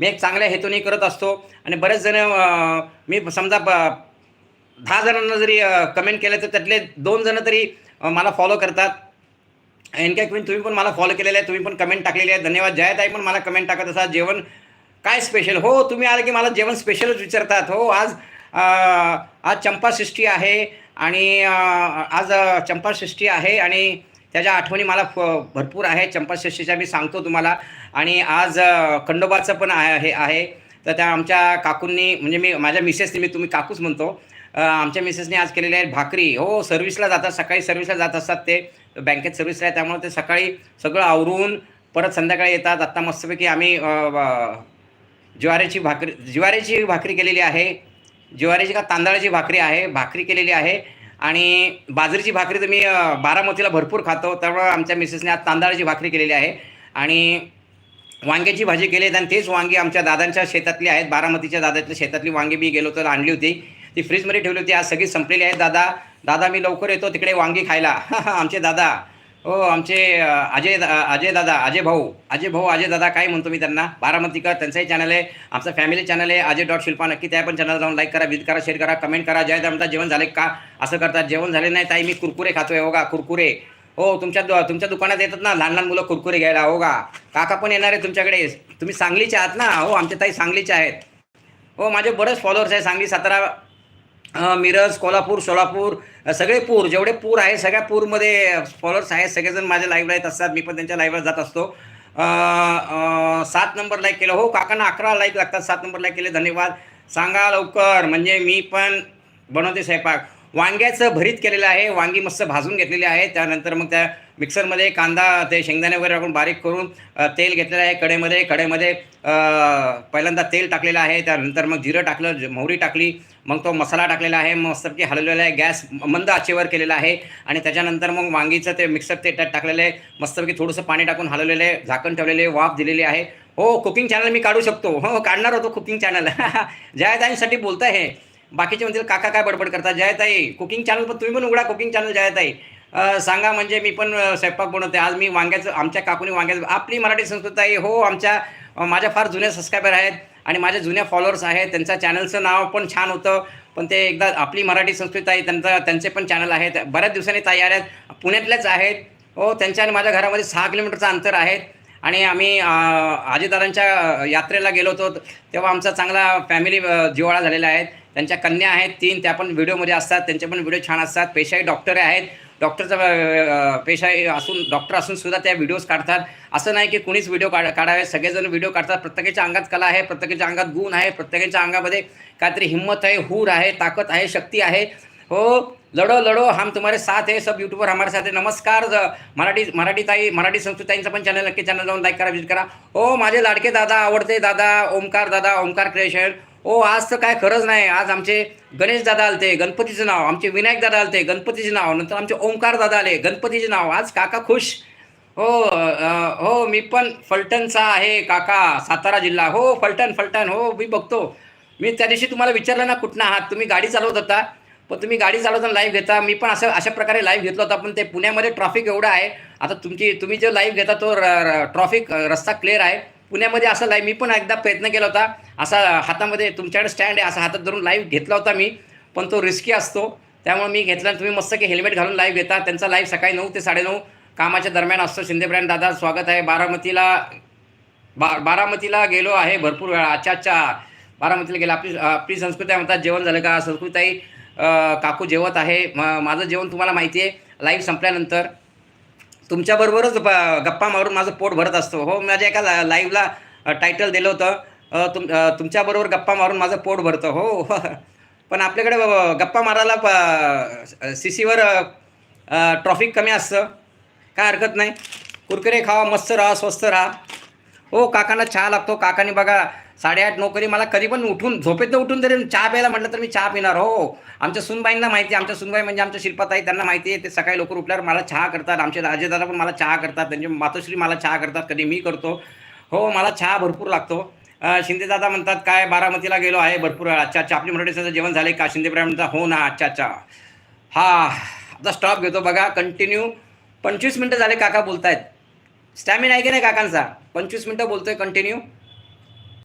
मी एक चांगल्या हेतूने करत असतो. आणि बरेच जण मी समजा ब- दहा जणांना जरी कमेंट केलं तर त्यातले दोन जण तरी मला फॉलो करतात. एनके क्वीन तुम्ही पण मला फॉलो केलेलं आहे तुम्ही पण कमेंट टाकलेली आहे धन्यवाद. जयताई पण मला कमेंट टाकत असा जेवण काय स्पेशल हो तुम्ही आलं की मला जेवण स्पेशलच विचारतात. हो आज आज चंपाषष्ठी आहे. आणि आज अं, चंपाषष्ठी आहे. आणि त्याच्या आठवणी मला फ- भरपूर आहे चंपाषष्ठीच्या मी सांगतो तुम्हाला. आणि आज खंडोबाचं पण आहे हे आहे. तर त्या आमच्या काकूंनी म्हणजे मी माझ्या मिसेसनी मी तुम्ही काकूच म्हणतो. आमच्या मिसेसने आज केलेले आहेत भाकरी. हो सर्व्हिसला जातात सकाळी सर्व्हिसला जात असतात ते. बँकेत सर्व्हिसला आहे त्यामुळे ते सकाळी सगळं आवरून परत संध्याकाळी येतात. आत्ता मस्तपैकी आम्ही ज्वारीची भाकरी ज्वारीची भाकरी केलेली आहे. ज्वारीची का तांदळाची भाकरी आहे भाकरी केलेली आहे. आणि बाजरीची भाकरी तर मी बारामतीला भरपूर खातो. त्यामुळं आमच्या मिसेसने आज तांदळाची भाकरी केलेली आहे. आणि वांग्याची भाजी केली आहेत आणि तेच वांगी आमच्या दादांच्या शेतातली आहेत. बारामतीच्या दादाच्या शेतातली वांगी मी गेलो तर आणली होती. ती फ्रीजमध्ये ठेवली होती. आज सगळी संपलेली आहेत दादा दादा मी लवकर येतो. तिकडे वांगी खायला. आमचे दादा हो आमचे अजय अजय दादा अजय भाऊ. अजय भाऊ अजय दादा काय म्हणतो मी त्यांना? बारामतीकर त्यांचाही चॅनल आहे. आमचा फॅमिली चॅनल आहे. अजय डॉट शिल्पा नक्की त्या पण चॅनल जाऊन लाईक करा विजिट करा शेअर करा कमेंट करा. जय दामता जेवण झाले का? असं करतात. जेवण झाले नाही ताई मी कुरकुरे खातोय. हो का? कुरकुरे. हो तुमच्या दु- तुमच्या दुकानात येतात ना लहान लहान मुलं कुरकुरे घ्यायला. हो का? काका पण येणार आहे तुमच्याकडे. तुम्ही सांगलीचे आहात ना? हो आमच्या ताई सांगलीचे आहेत. हो माझे बरेच फॉलोअर्स आहे सांगली सातारा मिरज कोल्हापूर सोलापूर सगळे पूर जेवढे पूर आहे सगळ्या पूरमध्ये फॉलोअर्स आहेत सगळेजण माझ्या लाईव्हला येत असतात मी पण त्यांच्या लाईव्हला जात असतो. सात नंबर लाईक केलं. हो काकांना अकरा लाईक लागतात सात नंबर लाईक केले धन्यवाद. सांगा लवकर म्हणजे मी पण बनवते स्वयंपाक. वांग्याचं भरीत केलेलं आहे वांगी मस्त भाजून घेतलेली आहे. त्यानंतर मग त्या मिक्सरमध्ये कांदा ते शेंगदाणे वगैरे टाकून बारीक करून तेल घेतलेलं आहे कडेमध्ये कडेमध्ये पहिल्यांदा तेल टाकलेलं आहे. त्यानंतर मग जिरं टाकलं मोहरी टाकली. मग तो मसाला टाकलेला आहे. मस्तपैकी हलवलेला आहे. गॅस मंद आचेवर केलेला आहे. आणि त्याच्यानंतर मग वांगीचं ते मिक्सर ते त्यात टाकलेलं आहे. मस्तपैकी थोडंसं पाणी टाकून हलवलेलं आहे. झाकण ठेवलेले वाफ दिलेली आहे. हो कुकिंग चॅनल मी काढू शकतो. हो काढणार होतो कुकिंग चॅनल. जयताईंसाठी बोलतं हे. बाकीचे म्हणतील काका काय बडबड करतात जयताई कुकिंग चॅनल पण तुम्ही पण उघडा कुकिंग चॅनल जयताई. सांगा म्हणजे मी पण स्वयंपाक बनवते. आज मी वांग्याचं आमच्या काकुनी वांग्याचं आपली मराठी संस्कृत आहे. हो आमच्या माझ्या फार जुने सबस्क्रायबर आहेत आणि माझे जुन्या फॉलोअर्स आहेत. त्यांच्या चॅनलचं नाव पण छान होतं. पण ते एकदा आपली मराठी संस्कृत आहे त्यांचा त्यांचे पण चॅनल आहेत. बऱ्याच दिवसांनी तयार आहेत. पुण्यातल्याच आहेत. हो त्यांच्या आणि माझ्या घरामध्ये सहा किलोमीटरचं अंतर आहे. आणि आम्ही आजीदारांच्या यात्रेला गेलो होतो तेव्हा आमचा चांगला फॅमिली जिवाळा झालेला आहे. त्यांच्या कन्या आहेत तीन त्या पण व्हिडिओमध्ये असतात त्यांचे पण व्हिडिओ छान असतात. पेशाही डॉक्टर आहेत. डॉक्टरचा पेशा असून डॉक्टर असून सुद्धा त्या व्हिडिओज काढतात. असं नाही की कुणीच व्हिडिओ काढ काढावे. सगळेजण व्हिडिओ काढतात. प्रत्येकाच्या अंगात कला आहे प्रत्येकाच्या अंगात गुण आहे प्रत्येकाच्या अंगामध्ये काहीतरी हिंमत आहे हूर आहे ताकद आहे शक्ती आहे. हो लढो लढो हम तुम्हारे साथ है सब यूट्यूबर हमारे साथ है। नमस्कार मराठी मराठी ताई मराठी संस्कृताईंचं पण चॅनल नक्की चॅनल जाऊन लाईक करा विजिट करा. हो माझे लाडके दादा आवडते दादा ओमकार दादा ओमकार क्रिएशन ओ आज तर काय खरंच नाही आज आमचे गणेश दादा आलते गणपतीचं नाव आमचे विनायक दादा आलते गणपतीचे नाव नंतर आमचे ओमकार दादा आले गणपतीचे नाव आज काका खुश. हो हो मी पण फलटणचा आहे काका सातारा जिल्हा. हो फलटण फलटण हो मी बघतो. मी त्या दिवशी तुम्हाला विचारलं ना कुठनं आहात? तुम्ही गाडी चालवत होता. पण तुम्ही गाडी चालवताना लाईव्ह घेता. मी पण असं अशा प्रकारे लाईव्ह घेतला होता. पण ते पुण्यामध्ये ट्रॉफिक एवढं आहे. आता तुमची तुम्ही जो लाईव्ह घेता तो ट्रॉफिक रस्ता क्लिअर आहे. पुण्यामध्ये असं लाईव्ह मी पण एकदा प्रयत्न केला होता. असा हातामध्ये तुमच्याकडे स्टँड आहे. असा हातात धरून लाईव्ह घेतला होता मी. पण तो रिस्की असतो. त्यामुळे मी घेतला. तुम्ही मस्त की हेल्मेट घालून लाईव्ह घेता. त्यांचा लाईव्ह सकाळी नऊ ते साडेनऊ कामाच्या दरम्यान असतो. शिंदे ब्रँड दादा स्वागत आहे. बारामतीला बा बारामतीला गेलो आहे. भरपूर वेळा. अच्छा अच्छा. बारामतीला गेला. आपली आपली संस्कृती आहे म्हणतात. जेवण झालं का? संस्कृताई काकू जेवत आहे. म- माझं जेवण तुम्हाला माहिती आहे. लाईव्ह संपल्यानंतर तुमच्याबरोबरच ब- गप्पा मारून माझं पोट भरत असतो. हो माझ्या एका ला लाईव्हला टायटल दिलं होतं. तुम तुमच्याबरोबर गप्पा मारून माझं पोट भरतं. हो, हो. पण आपल्याकडे गप्पा मारायला प सी सीवर ट्रॉफिक कमी असतं. काय हरकत नाही. कुरकुरे खावा मस्त राहा स्वस्त राहा. हो काकांना चहा लागतो. काकाने बघा साडेआठ नोकरी मला कधी पण उठून झोपेतनं उठून तरी चहा प्यायला म्हटलं तर मी चहा पिणार हो. आमच्या सुनबाईंना माहिती आहे आमच्या सुनबाई म्हणजे आमच्या शिल्पाताई त्यांना माहिती आहे ते सकाळी लवकर उठल्यावर मला चहा करतात आमचे राजेदादा पण मला चहा करतात त्यांचे मातोश्री मला चहा करतात कधी मी करतो. हो मला चहा भरपूर लागतो. शिंदेदादा म्हणतात काय बारामतीला गेलो आहे भरपूर अच्छा अच्छा आपली मराठीचं जेवण झाले का? शिंदेब्राय म्हणतात हो ना. अच्छा अच्छा. हा आता स्टॉप घेतो बघा कंटिन्यू पंचवीस मिनटं झाले काका बोलतायत. स्टॅमिना आहे की नाही काकांचा? पंचवीस मिनटं बोलतोय कंटिन्यू